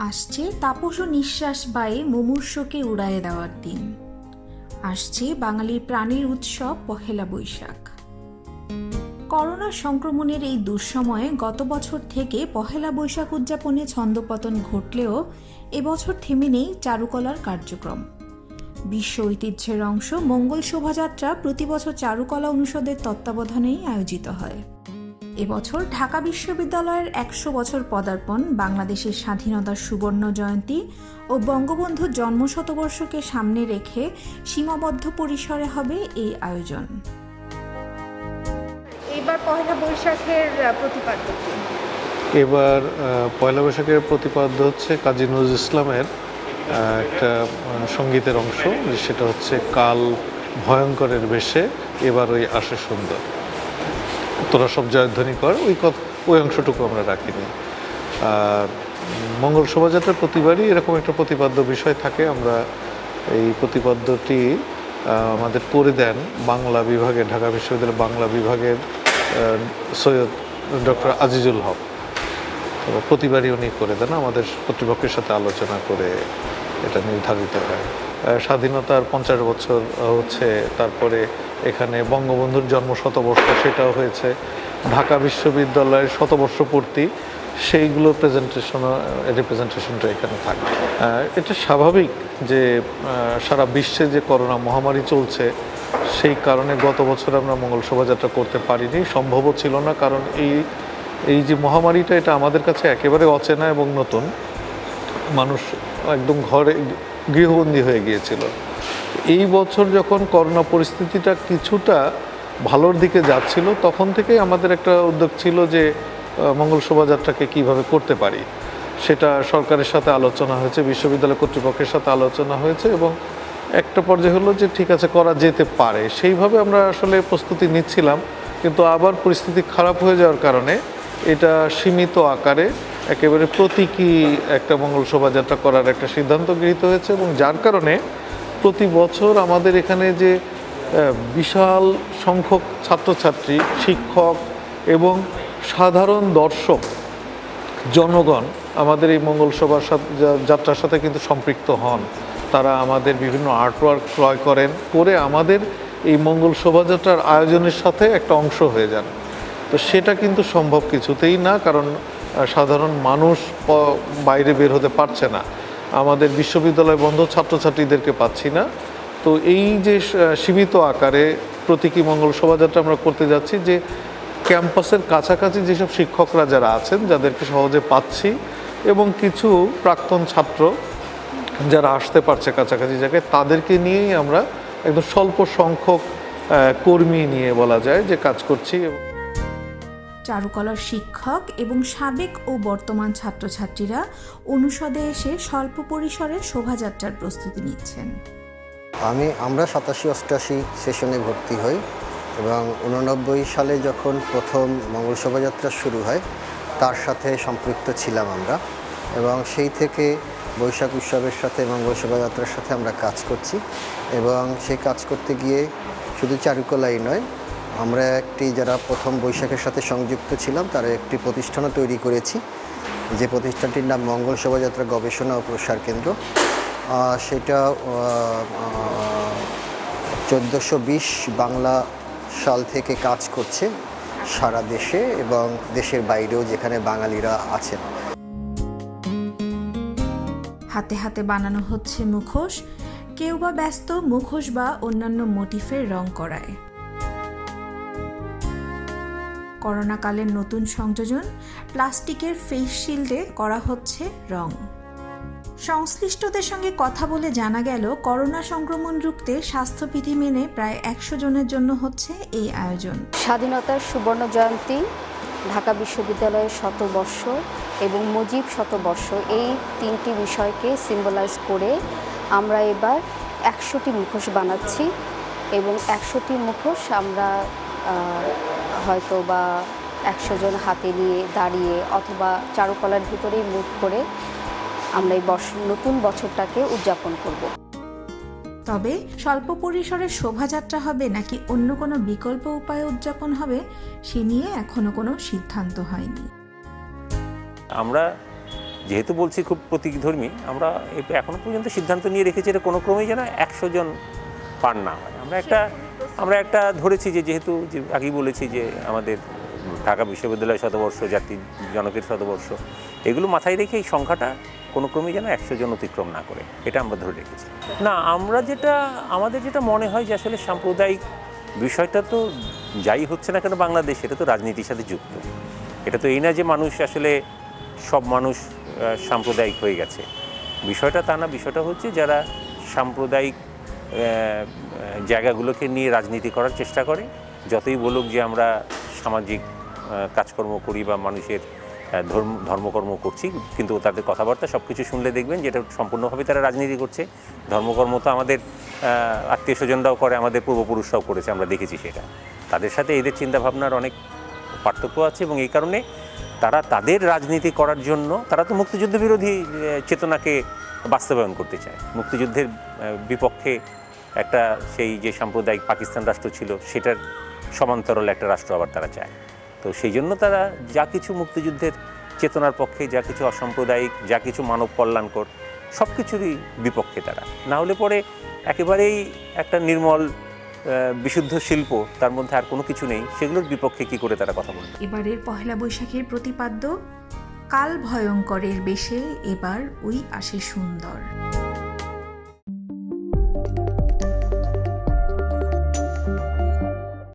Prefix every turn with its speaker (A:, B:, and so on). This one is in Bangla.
A: আসছে তাপস ও নিঃশ্বাস বায়ে মুমূর্ষকে উড়াইয়ে দেওয়ার দিন। আসছে বাঙালির প্রাণের উৎসব, পহেলা বৈশাখ। করোনা সংক্রমণের এই দুঃসময়ে গত বছর থেকে পহেলা বৈশাখ উদযাপনে ছন্দপতন ঘটলেও এবছর থেমে নেই চারুকলার কার্যক্রম। বিশ্ব ঐতিহ্যের অংশ মঙ্গল শোভাযাত্রা প্রতি বছর চারুকলা অনুষদের তত্ত্বাবধানেই আয়োজিত হয়। এবছর ঢাকা বিশ্ববিদ্যালয়ের একশো বছর পদার্পণ বাংলাদেশের স্বাধীনতার সুবর্ণ জয়ন্তী ও বঙ্গবন্ধুর জন্মশতবর্ষকে সামনে রেখে সীমাবদ্ধ পরিসরে হবে এই আয়োজন।
B: এইবার পহেলা বৈশাখের প্রতিপাদ্য
C: এবার পয়লা বৈশাখের প্রতিপাদ্য হচ্ছে কাজী নজরুল ইসলামের একটা সঙ্গীতের অংশ সেটা হচ্ছে কাল ভয়ঙ্করের বেশে এবার ওই আসে সুন্দর। তোরা সব জয়ধ্বনি কর, ওই ওই অংশটুকু আমরা রাখিনি। আর মঙ্গল শোভাযাত্রার প্রতিবারই এরকম একটা প্রতিপাদ্য বিষয় থাকে, আমরা এই প্রতিপাদ্যটি আমাদের করে দেন বাংলা বিভাগে ঢাকা বিশ্ববিদ্যালয় বাংলা বিভাগের সৈয়দ ডক্টর আজিজুল হক। প্রতিবারই উনি করে দেন, আমাদের কর্তৃপক্ষের সাথে আলোচনা করে এটা নির্ধারিত হয়। স্বাধীনতার পঞ্চাশ বছর হচ্ছে, তারপরে এখানে বঙ্গবন্ধুর জন্ম শতবর্ষ, সেটাও হয়েছে। ঢাকা বিশ্ববিদ্যালয়ের শতবর্ষ পূর্তি, সেইগুলো প্রেজেন্টেশন রিপ্রেজেন্টেশনটা এখানে থাকে। এটা স্বাভাবিক যে সারা বিশ্বে যে করোনা মহামারী চলছে, সেই কারণে গত বছর আমরা মঙ্গল শোভাযাত্রা করতে পারিনি, সম্ভবও ছিল না, কারণ এই এই যে মহামারীটা, এটা আমাদের কাছে একেবারে অচেনা এবং নতুন। মানুষ একদম ঘরে গৃহবন্দী হয়ে গিয়েছিল। এই বছর যখন করোনা পরিস্থিতিটা কিছুটা ভালোর দিকে যাচ্ছিল, তখন থেকেই আমাদের একটা উদ্যোগ ছিল যে মঙ্গল শোভাযাত্রাকে কীভাবে করতে পারি। সেটা সরকারের সাথে আলোচনা হয়েছে, বিশ্ববিদ্যালয় কর্তৃপক্ষের সাথে আলোচনা হয়েছে এবং একটা পর্যায়ে হলো যে, ঠিক আছে, করা যেতে পারে। সেইভাবে আমরা আসলে প্রস্তুতি নিচ্ছিলাম, কিন্তু আবার পরিস্থিতি খারাপ হয়ে যাওয়ার কারণে এটা সীমিত আকারে একেবারে প্রতীকী একটা মঙ্গল শোভাযাত্রা করার একটা সিদ্ধান্ত গৃহীত হয়েছে এবং যার কারণে প্রতি বছর আমাদের এখানে যে বিশাল সংখ্যক ছাত্রছাত্রী, শিক্ষক এবং সাধারণ দর্শক, জনগণ আমাদের এই মঙ্গল শোভার যাত্রার সাথে কিন্তু সম্পৃক্ত হন। তারা আমাদের বিভিন্ন আর্টওয়ার্ক ক্রয় করেন, করে আমাদের এই মঙ্গল শোভাযাত্রার আয়োজনের সাথে একটা অংশ হয়ে যান। তো সেটা কিন্তু সম্ভব কিছুতেই না, কারণ সাধারণ মানুষ বাইরে বের হতে পারছে না। আমাদের বিশ্ববিদ্যালয় বন্ধ, ছাত্রছাত্রীদেরকে পাচ্ছি না। তো এই যে সীমিত আকারে প্রতীকী মঙ্গল শোভাযাত্রা আমরা করতে যাচ্ছি যে ক্যাম্পাসের কাছাকাছি যেসব শিক্ষকরা যারা আছেন, যাদেরকে সহজে পাচ্ছি এবং কিছু প্রাক্তন ছাত্র যারা আসতে পারছে কাছাকাছি জায়গায়, তাদেরকে নিয়েই আমরা একদম স্বল্প সংখ্যক কর্মী নিয়ে বলা যায় যে কাজ করছি।
A: চারুকলার শিক্ষক এবং সাবেক ও বর্তমান ছাত্রছাত্রীরা অনুষদে এসে স্বল্প পরিসরে শোভাযাত্রার প্রস্তুতি নিচ্ছেন।
D: আমি, আমরা সাতাশি অষ্টাশি সেশনে ভর্তি হই এবং উননব্বই সালে যখন প্রথম মঙ্গল শোভাযাত্রা শুরু হয়, তার সাথে সম্পৃক্ত ছিলাম আমরা এবং সেই থেকে বৈশাখ উৎসবের সাথে, মঙ্গল শোভাযাত্রার সাথে আমরা কাজ করছি এবং সেই কাজ করতে গিয়ে শুধু চারুকলাই নয় আমরা একটি যারা প্রথম বৈশাখের সাথে সংযুক্ত ছিলাম, তার একটি প্রতিষ্ঠানও তৈরি করেছি। যে প্রতিষ্ঠানটির নাম মঙ্গল শোভাযাত্রা গবেষণা ও প্রসার কেন্দ্র। সেটা চোদ্দোশো বিশ বাংলা সাল থেকে কাজ করছে সারা দেশে এবং দেশের বাইরেও যেখানে বাঙালিরা আছেন।
A: হাতে হাতে বানানো হচ্ছে মুখোশ। কেউ বা ব্যস্ত মুখোশ বা অন্যান্য মোটিফের রং করায়। করোনাকালের নতুন সংযোজন, প্লাস্টিকের ফেস শিল্ডে করা হচ্ছে রং। সংশ্লিষ্টদের সঙ্গে কথা বলে জানা গেল, করোনা সংক্রমণ রুখতে স্বাস্থ্যবিধি মেনে প্রায় একশো জনের জন্য হচ্ছে এই আয়োজন।
E: স্বাধীনতার সুবর্ণ জয়ন্তী ঢাকা বিশ্ববিদ্যালয়ের শতবর্ষ এবং মুজিব শতবর্ষ, এই তিনটি বিষয়কে সিম্বলাইজ করে আমরা এবার একশোটি মুখোশ বানাচ্ছি এবং একশোটি মুখোশ আমরা হয়তো বা একশো জন হাতে নিয়ে দাঁড়িয়ে অথবা চারুকলার ভিতরেই মুখ করে আমরা এই বর্ষ নতুন বছরটাকে উদযাপন করব।
A: তবে স্বল্প পরিসরে শোভাযাত্রা হবে নাকি অন্য কোনো বিকল্প উপায়ে উদযাপন হবে সে নিয়ে এখনও কোনো সিদ্ধান্ত হয়নি।
F: আমরা যেহেতু বলছি খুব প্রতীকধর্মী আমরা এখনও পর্যন্ত সিদ্ধান্ত নিয়ে রেখেছি এটা কোনো ক্রমেই যেন একশো জন পার না হয়। আমরা একটা আমরা একটা ধরেছি যে, যেহেতু যে, আগেই বলেছি যে, আমাদের ঢাকা বিশ্ববিদ্যালয় শতবর্ষ, জাতি জনকের শতবর্ষ, এগুলো মাথায় রেখে এই সংখ্যাটা কোনো ক্রমেই যেন একশো জন অতিক্রম না করে। এটা আমরা ধরে রেখেছি। না, আমরা যেটা, আমাদের যেটা মনে হয় যে, আসলে সাম্প্রদায়িক বিষয়টা তো যাই হচ্ছে না কেন বাংলাদেশ, এটা তো রাজনীতির সাথে যুক্ত। এটা তো এই না যে মানুষ আসলে সব মানুষ সাম্প্রদায়িক হয়ে গেছে। বিষয়টা তা না, বিষয়টা হচ্ছে যারা সাম্প্রদায়িক জায়গাগুলোকে নিয়ে রাজনীতি করার চেষ্টা করে। যতই বলুক যে আমরা সামাজিক কাজকর্ম করি বা মানুষের ধর্ম, ধর্মকর্ম করছি, কিন্তু তাদের কথাবার্তা সব কিছু শুনলে দেখবেন যেটা সম্পূর্ণভাবে তারা রাজনীতি করছে। ধর্মকর্ম তো আমাদের আত্মীয় স্বজনরাও করে, আমাদের পূর্বপুরুষরাও করেছে, আমরা দেখেছি সেটা। তাদের সাথে এদের চিন্তাভাবনার অনেক পার্থক্য আছে এবং এই কারণে তারা তাদের রাজনীতি করার জন্য, তারা তো মুক্তিযুদ্ধ বিরোধী চেতনাকে বাস্তবায়ন করতে চায়। মুক্তিযুদ্ধের বিপক্ষে একটা সেই যে সাম্প্রদায়িক পাকিস্তান রাষ্ট্র ছিল, সেটার সমান্তরাল একটা রাষ্ট্র আবার তারা চায়। তো সেই জন্য তারা যা কিছু মুক্তিযুদ্ধের চেতনার পক্ষে, যা কিছু অসাম্প্রদায়িক, যা কিছু মানব কল্যাণকর সব কিছুরই বিপক্ষে তারা। না হলে পরে একেবারেই একটা নির্মল বিশুদ্ধ শিল্প, তার মধ্যে আর কোনো কিছু নেই, সেগুলোর বিপক্ষে কি করে তারা কথা বলবে?
A: এবারের পহেলা বৈশাখের প্রতিপাদ্য, কাল ভয়ঙ্করের বেশে এবার ওই আসে সুন্দর।